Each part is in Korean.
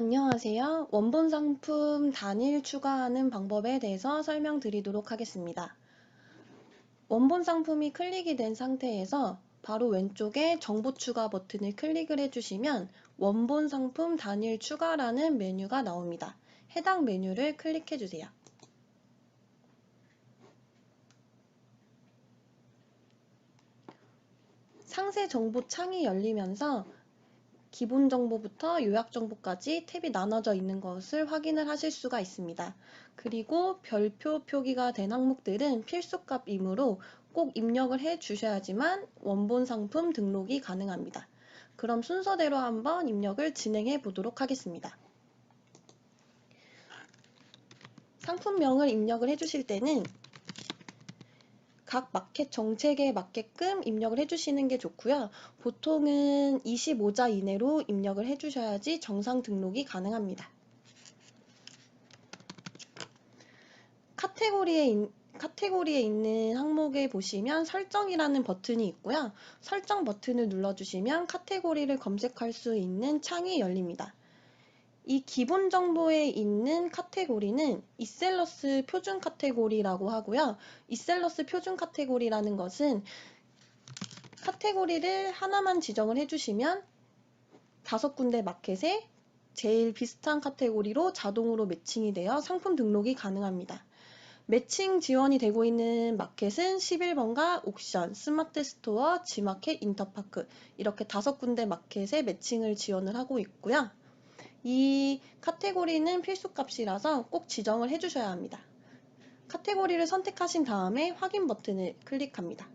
안녕하세요. 원본 상품 단일 추가하는 방법에 대해서 설명드리도록 하겠습니다. 원본 상품이 클릭이 된 상태에서 바로 왼쪽에 정보 추가 버튼을 클릭을 해주시면 원본 상품 단일 추가라는 메뉴가 나옵니다. 해당 메뉴를 클릭해주세요. 상세 정보 창이 열리면서 기본 정보부터 요약 정보까지 탭이 나눠져 있는 것을 확인을 하실 수가 있습니다. 그리고 별표 표기가 된 항목들은 필수값이므로 꼭 입력을 해 주셔야지만 원본 상품 등록이 가능합니다. 그럼 순서대로 한번 입력을 진행해 보도록 하겠습니다. 상품명을 입력을 해 주실 때는 각 마켓 정책에 맞게끔 입력을 해주시는 게 좋고요. 보통은 25자 이내로 입력을 해주셔야지 정상 등록이 가능합니다. 카테고리에, 카테고리에 있는 항목에 보시면 설정이라는 버튼이 있고요. 설정 버튼을 눌러주시면 카테고리를 검색할 수 있는 창이 열립니다. 이 기본 정보에 있는 카테고리는 이셀러스 표준 카테고리라고 하고요. 이셀러스 표준 카테고리라는 것은 카테고리를 하나만 지정을 해주시면 다섯 군데 마켓에 제일 비슷한 카테고리로 자동으로 매칭이 되어 상품 등록이 가능합니다. 매칭 지원이 되고 있는 마켓은 11번가 옥션, 스마트 스토어, 지마켓, 인터파크 이렇게 다섯 군데 마켓에 매칭을 지원을 하고 있고요. 이 카테고리는 필수값이라서 꼭 지정을 해주셔야 합니다. 카테고리를 선택하신 다음에 확인 버튼을 클릭합니다.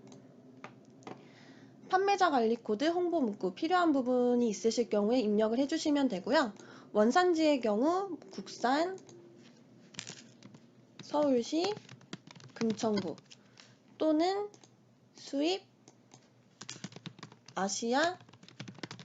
판매자 관리 코드, 홍보 문구 필요한 부분이 있으실 경우에 입력을 해주시면 되고요. 원산지의 경우 국산, 서울시, 금천구 또는 수입, 아시아,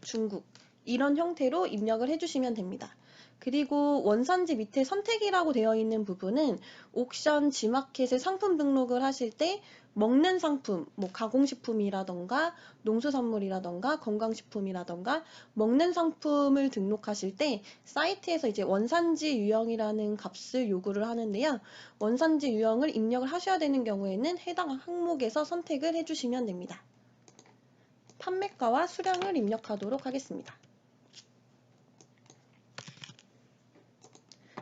중국 이런 형태로 입력을 해주시면 됩니다. 그리고 원산지 밑에 선택이라고 되어 있는 부분은 옥션 지마켓에 상품 등록을 하실 때 먹는 상품, 뭐 가공식품이라던가 농수산물이라던가 건강식품이라던가 먹는 상품을 등록하실 때 사이트에서 이제 원산지 유형이라는 값을 요구를 하는데요. 원산지 유형을 입력을 하셔야 되는 경우에는 해당 항목에서 선택을 해주시면 됩니다. 판매가와 수량을 입력하도록 하겠습니다.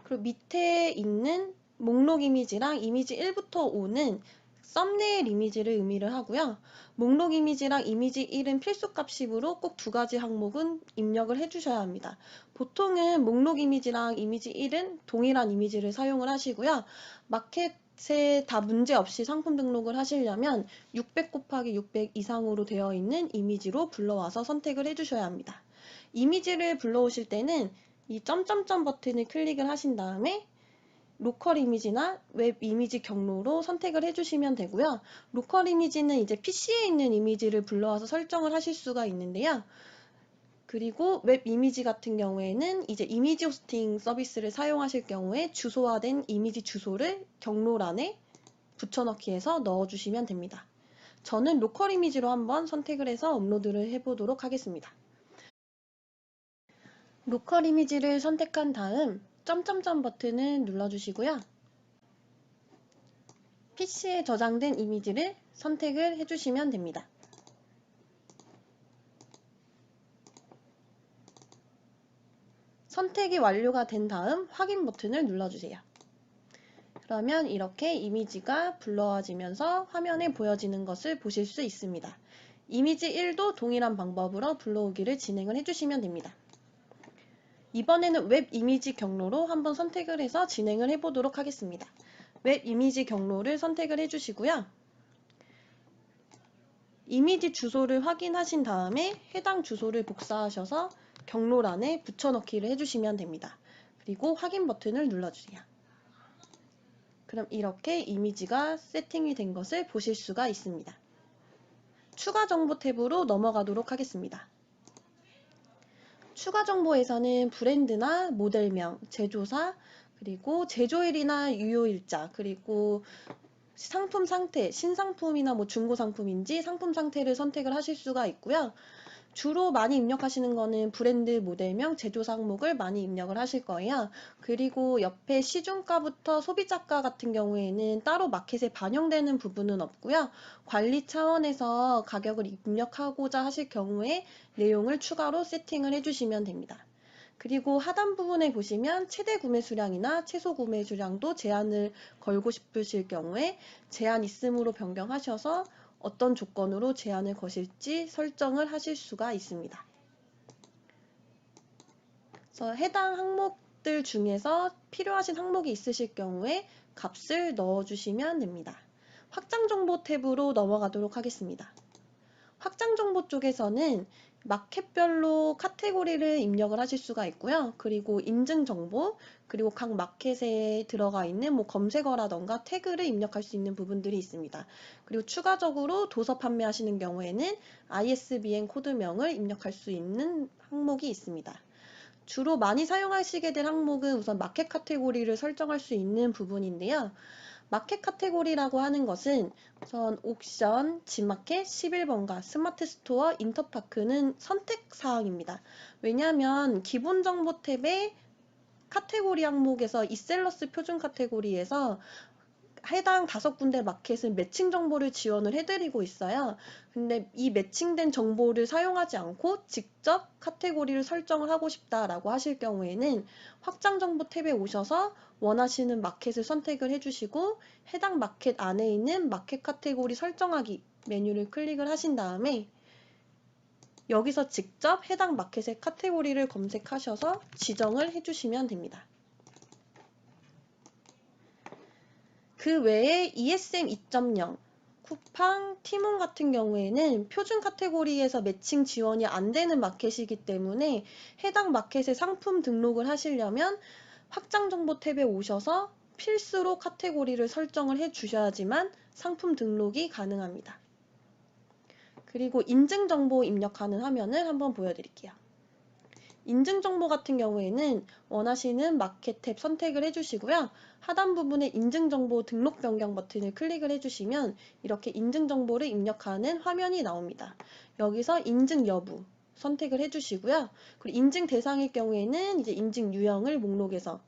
그리고 밑에 있는 목록 이미지랑 이미지 1부터 5는 썸네일 이미지를 의미를 하고요. 목록 이미지랑 이미지 1은 필수값식으로 꼭 두 가지 항목은 입력을 해주셔야 합니다. 보통은 목록 이미지랑 이미지 1은 동일한 이미지를 사용을 하시고요. 마켓에 다 문제없이 상품 등록을 하시려면 600 곱하기 600 이상으로 되어 있는 이미지로 불러와서 선택을 해주셔야 합니다. 이미지를 불러오실 때는 이 점점점 버튼을 클릭을 하신 다음에 로컬 이미지나 웹 이미지 경로로 선택을 해주시면 되고요. 로컬 이미지는 이제 PC에 있는 이미지를 불러와서 설정을 하실 수가 있는데요. 그리고 웹 이미지 같은 경우에는 이제 이미지 호스팅 서비스를 사용하실 경우에 주소화된 이미지 주소를 경로란에 붙여넣기 해서 넣어주시면 됩니다. 저는 로컬 이미지로 한번 선택을 해서 업로드를 해보도록 하겠습니다. 로컬 이미지를 선택한 다음 점점점 버튼을 눌러주시고요. PC에 저장된 이미지를 선택을 해주시면 됩니다. 선택이 완료가 된 다음 확인 버튼을 눌러주세요. 그러면 이렇게 이미지가 불러와지면서 화면에 보여지는 것을 보실 수 있습니다. 이미지 1도 동일한 방법으로 불러오기를 진행을 해주시면 됩니다. 이번에는 웹 이미지 경로로 한번 선택을 해서 진행을 해보도록 하겠습니다. 웹 이미지 경로를 선택을 해주시고요. 이미지 주소를 확인하신 다음에 해당 주소를 복사하셔서 경로란에 붙여넣기를 해주시면 됩니다. 그리고 확인 버튼을 눌러주세요. 그럼 이렇게 이미지가 세팅이 된 것을 보실 수가 있습니다. 추가 정보 탭으로 넘어가도록 하겠습니다. 추가 정보에서는 브랜드나 모델명, 제조사, 그리고 제조일이나 유효일자, 그리고 상품 상태, 신상품이나 뭐 중고 상품인지 상품 상태를 선택을 하실 수가 있고요. 주로 많이 입력하시는 거는 브랜드 모델명, 제조사 항목을 많이 입력을 하실 거예요. 그리고 옆에 시중가부터 소비자가 같은 경우에는 따로 마켓에 반영되는 부분은 없고요. 관리 차원에서 가격을 입력하고자 하실 경우에 내용을 추가로 세팅을 해주시면 됩니다. 그리고 하단 부분에 보시면 최대 구매 수량이나 최소 구매 수량도 제한을 걸고 싶으실 경우에 제한 있음으로 변경하셔서 어떤 조건으로 제한을 거실지 설정을 하실 수가 있습니다. 그래서 해당 항목들 중에서 필요하신 항목이 있으실 경우에 값을 넣어주시면 됩니다. 확장 정보 탭으로 넘어가도록 하겠습니다. 확장 정보 쪽에서는 마켓별로 카테고리를 입력을 하실 수가 있고요. 그리고 인증 정보, 그리고 각 마켓에 들어가 있는 뭐 검색어라던가 태그를 입력할 수 있는 부분들이 있습니다. 그리고 추가적으로 도서 판매하시는 경우에는 ISBN 코드명을 입력할 수 있는 항목이 있습니다. 주로 많이 사용하시게 될 항목은 우선 마켓 카테고리를 설정할 수 있는 부분인데요. 마켓 카테고리라고 하는 것은 우선 옥션, 지마켓, 11번가, 스마트 스토어, 인터파크는 선택 사항입니다. 왜냐하면 기본 정보 탭에 카테고리 항목에서 이셀러스 표준 카테고리에서 해당 다섯 군데 마켓은 매칭 정보를 지원을 해드리고 있어요. 근데 이 매칭된 정보를 사용하지 않고 직접 카테고리를 설정을 하고 싶다라고 하실 경우에는 확장 정보 탭에 오셔서 원하시는 마켓을 선택을 해주시고 해당 마켓 안에 있는 마켓 카테고리 설정하기 메뉴를 클릭을 하신 다음에 여기서 직접 해당 마켓의 카테고리를 검색하셔서 지정을 해주시면 됩니다. 그 외에 ESM 2.0, 쿠팡, 티몬 같은 경우에는 표준 카테고리에서 매칭 지원이 안 되는 마켓이기 때문에 해당 마켓에 상품 등록을 하시려면 확장 정보 탭에 오셔서 필수로 카테고리를 설정을 해 주셔야지만 상품 등록이 가능합니다. 그리고 인증 정보 입력하는 화면을 한번 보여드릴게요. 인증 정보 같은 경우에는 원하시는 마켓 탭 선택을 해주시고요. 하단 부분에 인증 정보 등록 변경 버튼을 클릭을 해주시면 이렇게 인증 정보를 입력하는 화면이 나옵니다. 여기서 인증 여부 선택을 해주시고요. 그리고 인증 대상일 경우에는 이제 인증 유형을 목록에서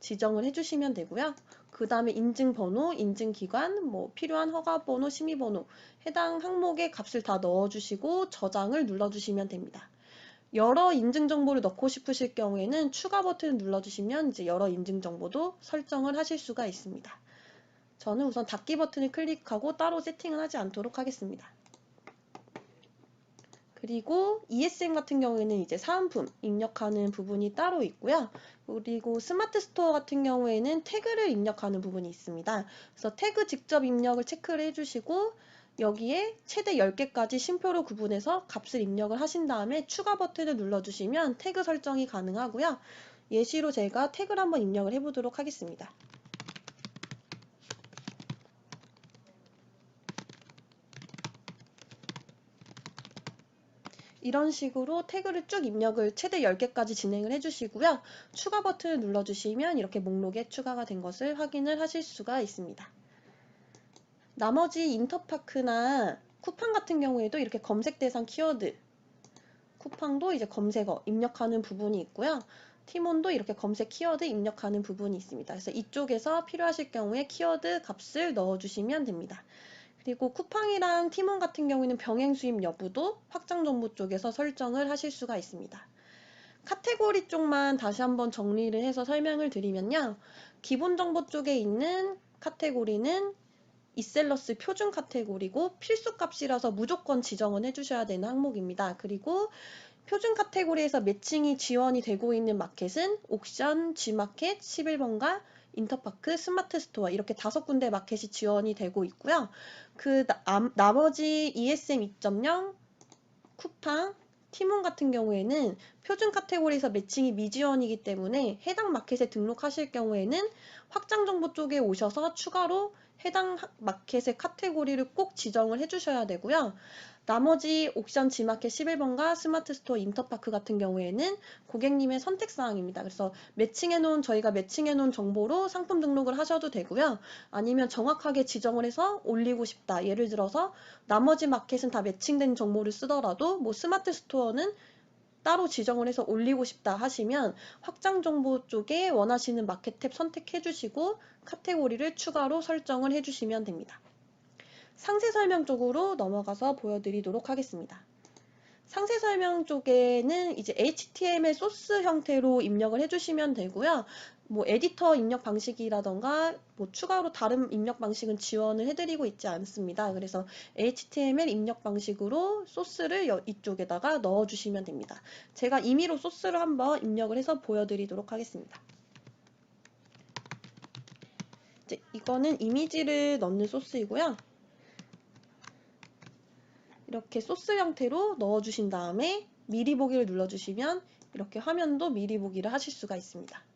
지정을 해주시면 되고요. 그 다음에 인증 번호, 인증 기관, 뭐 필요한 허가 번호, 심의 번호, 해당 항목의 값을 다 넣어주시고 저장을 눌러주시면 됩니다. 여러 인증 정보를 넣고 싶으실 경우에는 추가 버튼을 눌러주시면 이제 여러 인증 정보도 설정을 하실 수가 있습니다. 저는 우선 닫기 버튼을 클릭하고 따로 세팅을 하지 않도록 하겠습니다. 그리고 ESM 같은 경우에는 이제 사은품 입력하는 부분이 따로 있고요. 그리고 스마트 스토어 같은 경우에는 태그를 입력하는 부분이 있습니다. 그래서 태그 직접 입력을 체크를 해주시고 여기에 최대 10개까지 심표로 구분해서 값을 입력을 하신 다음에 추가 버튼을 눌러주시면 태그 설정이 가능하고요. 예시로 제가 태그를 한번 입력을 해보도록 하겠습니다. 이런 식으로 태그를 쭉 입력을 최대 10개까지 진행을 해주시고요. 추가 버튼을 눌러주시면 이렇게 목록에 추가가 된 것을 확인을 하실 수가 있습니다. 나머지 인터파크나 쿠팡 같은 경우에도 이렇게 검색 대상 키워드 쿠팡도 이제 검색어 입력하는 부분이 있고요. 티몬도 이렇게 검색 키워드 입력하는 부분이 있습니다. 그래서 이쪽에서 필요하실 경우에 키워드 값을 넣어주시면 됩니다. 그리고 쿠팡이랑 티몬 같은 경우에는 병행 수입 여부도 확장 정보 쪽에서 설정을 하실 수가 있습니다. 카테고리 쪽만 다시 한번 정리를 해서 설명을 드리면요. 기본 정보 쪽에 있는 카테고리는 이셀러스 표준 카테고리고 필수 값이라서 무조건 지정은 해주셔야 되는 항목입니다. 그리고 표준 카테고리에서 매칭이 지원이 되고 있는 마켓은 옥션, G마켓, 11번가, 인터파크, 스마트 스토어 이렇게 다섯 군데 마켓이 지원이 되고 있고요. 그 나, 나머지 ESM 2.0, 쿠팡, 티몬 같은 경우에는 표준 카테고리에서 매칭이 미지원이기 때문에 해당 마켓에 등록하실 경우에는 확장 정보 쪽에 오셔서 추가로 해당 마켓의 카테고리를 꼭 지정을 해주셔야 되고요. 나머지 옥션 지마켓 11번과 스마트 스토어 인터파크 같은 경우에는 고객님의 선택 사항입니다. 그래서 매칭해 놓은 저희가 매칭해 놓은 정보로 상품 등록을 하셔도 되고요. 아니면 정확하게 지정을 해서 올리고 싶다. 예를 들어서 나머지 마켓은 다 매칭된 정보를 쓰더라도 뭐 스마트 스토어는 따로 지정을 해서 올리고 싶다 하시면 확장 정보 쪽에 원하시는 마켓 탭 선택해 주시고 카테고리를 추가로 설정을 해 주시면 됩니다. 상세 설명 쪽으로 넘어가서 보여드리도록 하겠습니다. 상세 설명 쪽에는 이제 HTML 소스 형태로 입력을 해주시면 되고요. 뭐 에디터 입력 방식이라던가 뭐 추가로 다른 입력 방식은 지원을 해드리고 있지 않습니다. 그래서 HTML 입력 방식으로 소스를 이쪽에다가 넣어주시면 됩니다. 제가 임의로 소스를 한번 입력을 해서 보여드리도록 하겠습니다. 이제 이거는 이미지를 넣는 소스이고요. 이렇게 소스 형태로 넣어주신 다음에 미리 보기를 눌러주시면 이렇게 화면도 미리 보기를 하실 수가 있습니다.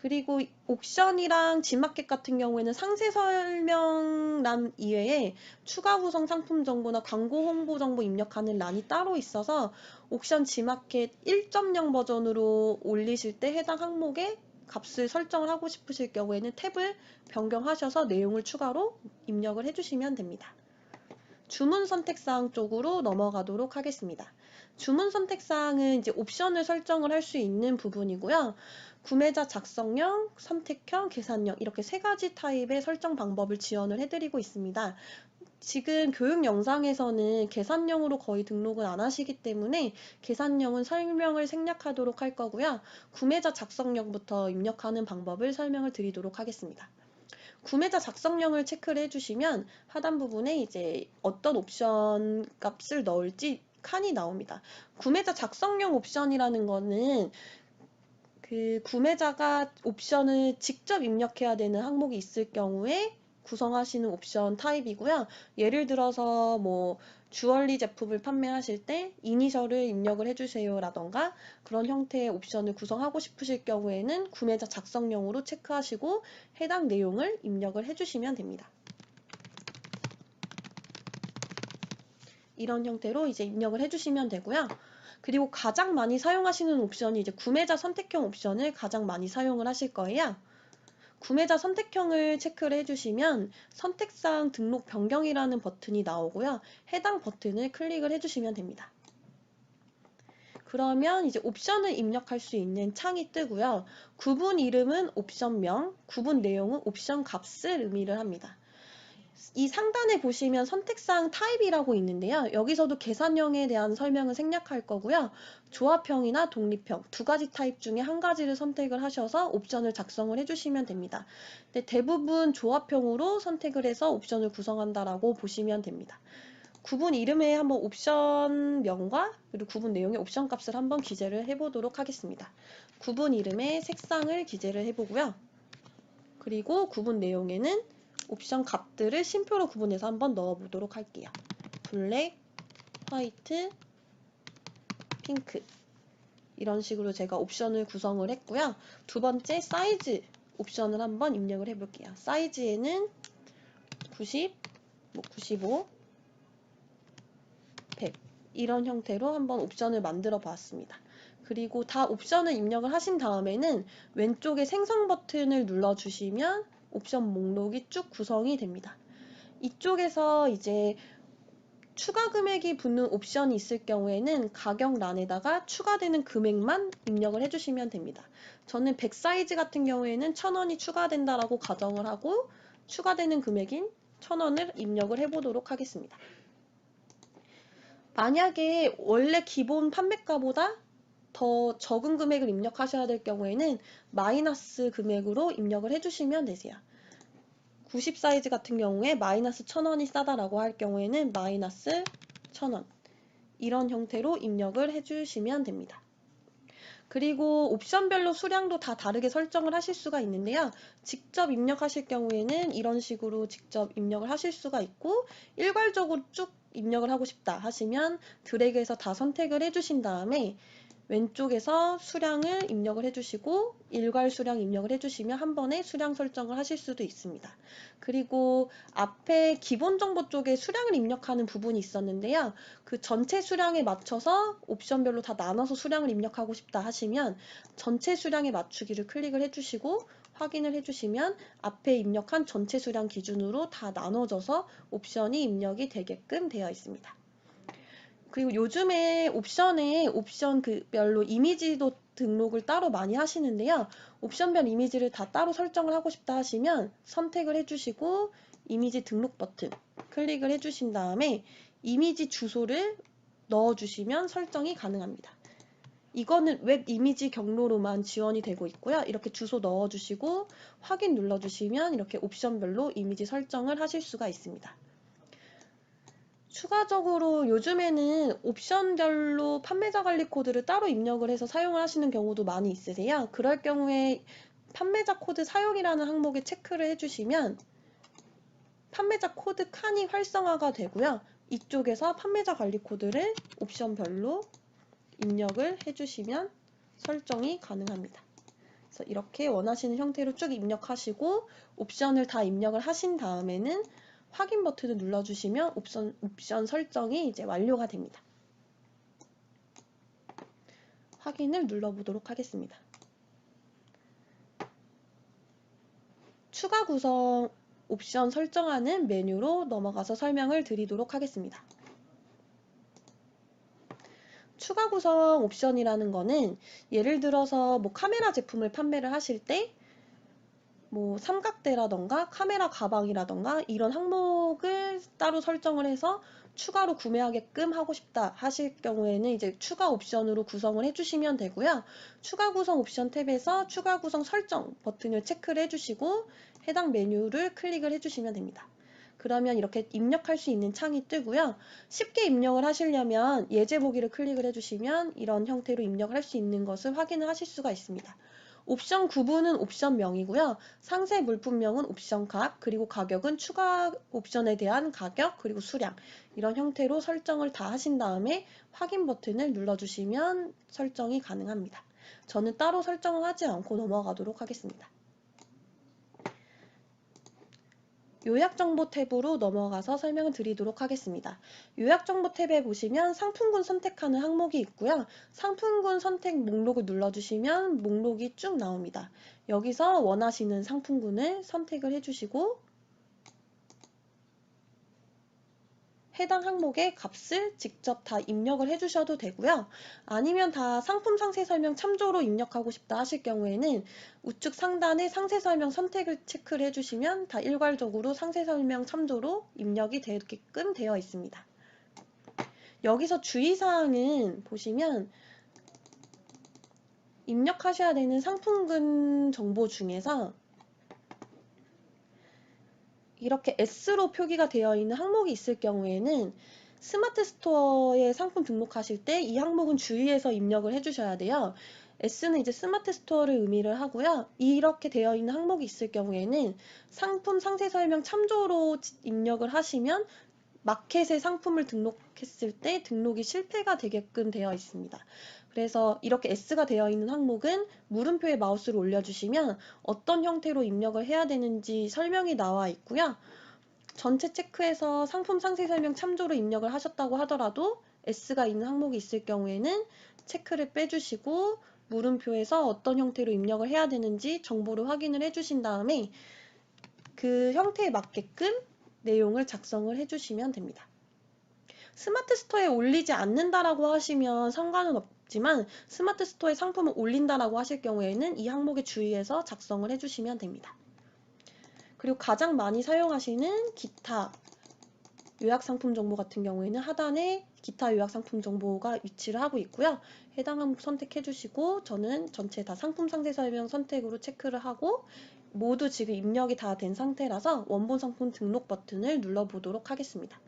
그리고 옥션이랑 지마켓 같은 경우에는 상세 설명란 이외에 추가 구성 상품 정보나 광고 홍보 정보 입력하는 란이 따로 있어서 옥션 지마켓 1.0 버전으로 올리실 때 해당 항목에 값을 설정을 하고 싶으실 경우에는 탭을 변경하셔서 내용을 추가로 입력을 해주시면 됩니다. 주문 선택사항 쪽으로 넘어가도록 하겠습니다. 주문 선택사항은 이제 옵션을 설정을 할 수 있는 부분이고요. 구매자 작성형, 선택형, 계산형 이렇게 세 가지 타입의 설정 방법을 지원을 해드리고 있습니다. 지금 교육 영상에서는 계산형으로 거의 등록을 안 하시기 때문에 계산형은 설명을 생략하도록 할 거고요. 구매자 작성형부터 입력하는 방법을 설명을 드리도록 하겠습니다. 구매자 작성량을 체크를 해주시면 하단 부분에 이제 어떤 옵션 값을 넣을지 칸이 나옵니다. 구매자 작성용 옵션이라는 거는 그 구매자가 옵션을 직접 입력해야 되는 항목이 있을 경우에 구성하시는 옵션 타입이고요. 예를 들어서 뭐 주얼리 제품을 판매하실 때 이니셜을 입력을 해주세요 라던가 그런 형태의 옵션을 구성하고 싶으실 경우에는 구매자 작성용으로 체크하시고 해당 내용을 입력을 해주시면 됩니다. 이런 형태로 이제 입력을 해주시면 되고요. 그리고 가장 많이 사용하시는 옵션이 이제 구매자 선택형 옵션을 가장 많이 사용을 하실 거예요. 구매자 선택형을 체크를 해주시면 선택사항 등록 변경이라는 버튼이 나오고요. 해당 버튼을 클릭을 해주시면 됩니다. 그러면 이제 옵션을 입력할 수 있는 창이 뜨고요. 구분 이름은 옵션명, 구분 내용은 옵션 값을 의미를 합니다. 이 상단에 보시면 선택사항 타입이라고 있는데요. 여기서도 계산형에 대한 설명을 생략할 거고요. 조합형이나 독립형 두 가지 타입 중에 한 가지를 선택을 하셔서 옵션을 작성을 해주시면 됩니다. 근데 대부분 조합형으로 선택을 해서 옵션을 구성한다라고 보시면 됩니다. 구분 이름에 한번 옵션명과 그리고 구분 내용의 옵션 값을 한번 기재를 해보도록 하겠습니다. 구분 이름에 색상을 기재를 해보고요. 그리고 구분 내용에는 옵션 값들을 심표로 구분해서 한번 넣어보도록 할게요. 블랙, 화이트, 핑크 이런 식으로 제가 옵션을 구성을 했고요. 두 번째 사이즈 옵션을 한번 입력을 해볼게요. 사이즈에는 90, 뭐 95, 100 이런 형태로 한번 옵션을 만들어 봤습니다. 그리고 다 옵션을 입력을 하신 다음에는 왼쪽에 생성 버튼을 눌러주시면 옵션 목록이 쭉 구성이 됩니다. 이쪽에서 이제 추가 금액이 붙는 옵션이 있을 경우에는 가격란에다가 추가되는 금액만 입력을 해주시면 됩니다. 저는 100 사이즈 같은 경우에는 1000원이 추가된다라고 가정을 하고 추가되는 금액인 1000원을 입력을 해보도록 하겠습니다. 만약에 원래 기본 판매가보다 더 적은 금액을 입력하셔야 될 경우에는 마이너스 금액으로 입력을 해주시면 되세요. 90 사이즈 같은 경우에 마이너스 1000원이 싸다라고 할 경우에는 마이너스 1000원 이런 형태로 입력을 해주시면 됩니다. 그리고 옵션별로 수량도 다 다르게 설정을 하실 수가 있는데요. 직접 입력하실 경우에는 이런 식으로 직접 입력을 하실 수가 있고 일괄적으로 쭉 입력을 하고 싶다 하시면 드래그해서 다 선택을 해주신 다음에 왼쪽에서 수량을 입력을 해주시고 일괄 수량 입력을 해주시면 한 번에 수량 설정을 하실 수도 있습니다. 그리고 앞에 기본 정보 쪽에 수량을 입력하는 부분이 있었는데요. 그 전체 수량에 맞춰서 옵션별로 다 나눠서 수량을 입력하고 싶다 하시면 전체 수량에 맞추기를 클릭을 해주시고 확인을 해주시면 앞에 입력한 전체 수량 기준으로 다 나눠져서 옵션이 입력이 되게끔 되어 있습니다. 그리고 요즘에 옵션에 옵션 그 별로 이미지도 등록을 따로 많이 하시는데요. 옵션별 이미지를 다 따로 설정을 하고 싶다 하시면 선택을 해주시고 이미지 등록 버튼 클릭을 해주신 다음에 이미지 주소를 넣어주시면 설정이 가능합니다. 이거는 웹 이미지 경로로만 지원이 되고 있고요. 이렇게 주소 넣어주시고 확인 눌러주시면 이렇게 옵션별로 이미지 설정을 하실 수가 있습니다. 추가적으로 요즘에는 옵션별로 판매자 관리 코드를 따로 입력을 해서 사용을 하시는 경우도 많이 있으세요. 그럴 경우에 판매자 코드 사용이라는 항목에 체크를 해주시면 판매자 코드 칸이 활성화가 되고요. 이쪽에서 판매자 관리 코드를 옵션별로 입력을 해주시면 설정이 가능합니다. 그래서 이렇게 원하시는 형태로 쭉 입력하시고 옵션을 다 입력을 하신 다음에는 확인 버튼을 눌러주시면 옵션, 옵션 설정이 이제 완료가 됩니다. 확인을 눌러보도록 하겠습니다. 추가 구성 옵션 설정하는 메뉴로 넘어가서 설명을 드리도록 하겠습니다. 추가 구성 옵션이라는 거는 예를 들어서 뭐 카메라 제품을 판매를 하실 때 뭐 삼각대라던가 카메라 가방이라던가 이런 항목을 따로 설정을 해서 추가로 구매하게끔 하고 싶다 하실 경우에는 이제 추가 옵션으로 구성을 해주시면 되고요. 추가 구성 옵션 탭에서 추가 구성 설정 버튼을 체크를 해주시고 해당 메뉴를 클릭을 해주시면 됩니다. 그러면 이렇게 입력할 수 있는 창이 뜨고요. 쉽게 입력을 하시려면 예제 보기를 클릭을 해주시면 이런 형태로 입력을 할 수 있는 것을 확인을 하실 수가 있습니다. 옵션 구분은 옵션명이고요. 상세 물품명은 옵션값, 그리고 가격은 추가 옵션에 대한 가격, 그리고 수량 이런 형태로 설정을 다 하신 다음에 확인 버튼을 눌러주시면 설정이 가능합니다. 저는 따로 설정을 하지 않고 넘어가도록 하겠습니다. 요약정보 탭으로 넘어가서 설명을 드리도록 하겠습니다. 요약정보 탭에 보시면 상품군 선택하는 항목이 있고요. 상품군 선택 목록을 눌러주시면 목록이 쭉 나옵니다. 여기서 원하시는 상품군을 선택을 해주시고 해당 항목의 값을 직접 다 입력을 해주셔도 되고요. 아니면 다 상품 상세 설명 참조로 입력하고 싶다 하실 경우에는 우측 상단에 상세 설명 선택을 체크를 해주시면 다 일괄적으로 상세 설명 참조로 입력이 되게끔 되어 있습니다. 여기서 주의사항은 보시면 입력하셔야 되는 상품군 정보 중에서 이렇게 S로 표기가 되어 있는 항목이 있을 경우에는 스마트 스토어에 상품 등록하실 때 이 항목은 주의해서 입력을 해주셔야 돼요. S는 이제 스마트 스토어를 의미를 하고요. 이렇게 되어 있는 항목이 있을 경우에는 상품 상세 설명 참조로 입력을 하시면 마켓에 상품을 등록했을 때 등록이 실패가 되게끔 되어 있습니다. 그래서 이렇게 S가 되어 있는 항목은 물음표에 마우스를 올려주시면 어떤 형태로 입력을 해야 되는지 설명이 나와 있고요. 전체 체크해서 상품 상세 설명 참조로 입력을 하셨다고 하더라도 S가 있는 항목이 있을 경우에는 체크를 빼주시고 물음표에서 어떤 형태로 입력을 해야 되는지 정보를 확인을 해주신 다음에 그 형태에 맞게끔 내용을 작성을 해주시면 됩니다. 스마트 스토어에 올리지 않는다라고 하시면 상관은 없 지만 스마트 스토어에 상품을 올린다라고 하실 경우에는 이 항목에 주의해서 작성을 해주시면 됩니다. 그리고 가장 많이 사용하시는 기타 요약 상품 정보 같은 경우에는 하단에 기타 요약 상품 정보가 위치를 하고 있고요. 해당 항목 선택해 주시고 저는 전체 다 상품 상세 설명 선택으로 체크를 하고 모두 지금 입력이 다 된 상태라서 원본 상품 등록 버튼을 눌러보도록 하겠습니다.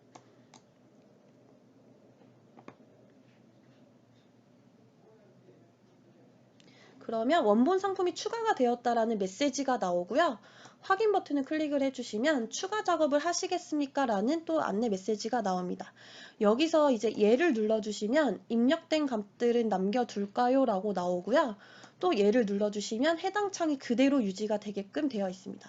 그러면 원본 상품이 추가가 되었다라는 메시지가 나오고요. 확인 버튼을 클릭을 해주시면 추가 작업을 하시겠습니까? 라는 또 안내 메시지가 나옵니다. 여기서 이제 예를 눌러주시면 입력된 값들은 남겨둘까요? 라고 나오고요. 또 예를 눌러주시면 해당 창이 그대로 유지가 되게끔 되어 있습니다.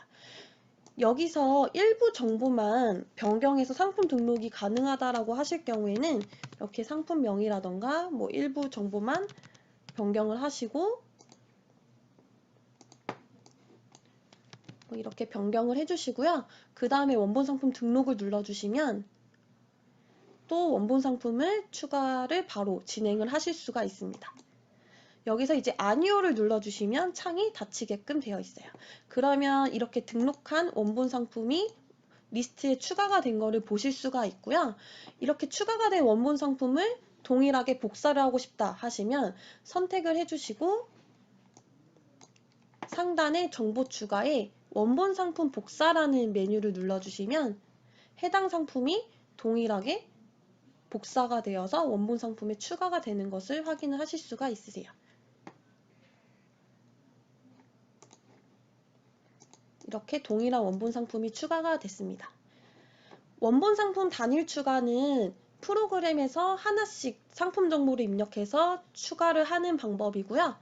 여기서 일부 정보만 변경해서 상품 등록이 가능하다라고 하실 경우에는 이렇게 상품명이라던가 뭐 일부 정보만 변경을 하시고 이렇게 변경을 해주시고요. 그 다음에 원본 상품 등록을 눌러주시면 또 원본 상품을 추가를 바로 진행을 하실 수가 있습니다. 여기서 이제 아니오를 눌러주시면 창이 닫히게끔 되어 있어요. 그러면 이렇게 등록한 원본 상품이 리스트에 추가가 된 거를 보실 수가 있고요. 이렇게 추가가 된 원본 상품을 동일하게 복사를 하고 싶다 하시면 선택을 해주시고 상단에 정보 추가에 원본 상품 복사라는 메뉴를 눌러주시면 해당 상품이 동일하게 복사가 되어서 원본 상품에 추가가 되는 것을 확인을 하실 수가 있으세요. 이렇게 동일한 원본 상품이 추가가 됐습니다. 원본 상품 단일 추가는 프로그램에서 하나씩 상품 정보를 입력해서 추가를 하는 방법이고요.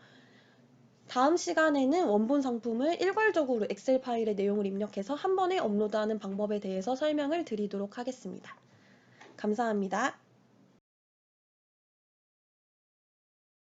다음 시간에는 원본 상품을 일괄적으로 엑셀 파일의 내용을 입력해서 한 번에 업로드하는 방법에 대해서 설명을 드리도록 하겠습니다. 감사합니다.